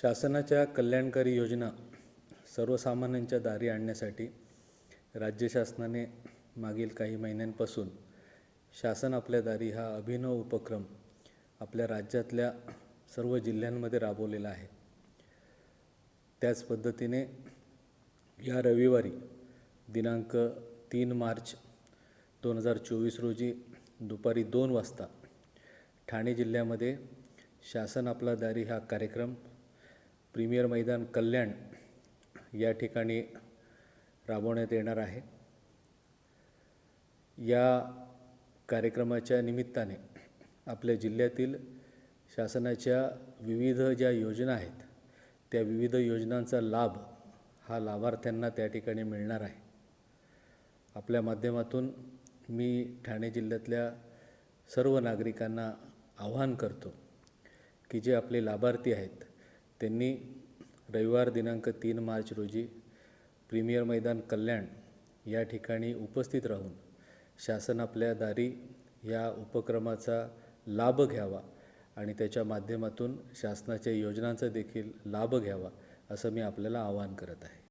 शासनाच्या कल्याणकारी योजना सर्वसामान्यांच्या दारी आणण्यासाठी राज्य शासनाने मागील काही महिन्यांपासून शासन आपल्या दारी हा अभिनव उपक्रम आपल्या राज्यातल्या सर्व जिल्ह्यांमध्ये राबवलेला आहे. त्याच पद्धतीने या रविवारी दिनांक तीन मार्च दोन हजार चोवीस रोजी दुपारी दोन वाजता ठाणे जिल्ह्यामध्ये शासन आपला दारी हा कार्यक्रम प्रीमियर मैदान कल्याण या ठिकाणी राबवण्यात येणार आहे. या कार्यक्रमाच्या निमित्ताने आपल्या जिल्ह्यातील शासनाच्या विविध ज्या योजना आहेत त्या विविध योजनांचा लाभ हा लाभार्थ्यांना त्या ठिकाणी मिळणार आहे. आपल्या माध्यमातून मी ठाणे जिल्ह्यातल्या सर्व नागरिकांना आव्हान करतो की जे आपले लाभार्थी आहेत त्यांनी रविवार दिनांक तीन मार्च रोजी प्रीमियर मैदान कल्याण या ठिकाणी उपस्थित राहून शासन आपल्या दारी या उपक्रमाचा लाभ घ्यावा आणि त्याच्या माध्यमातून शासनाच्या योजनांचा देखील लाभ घ्यावा असं मी आपल्याला आवाहन करत आहे.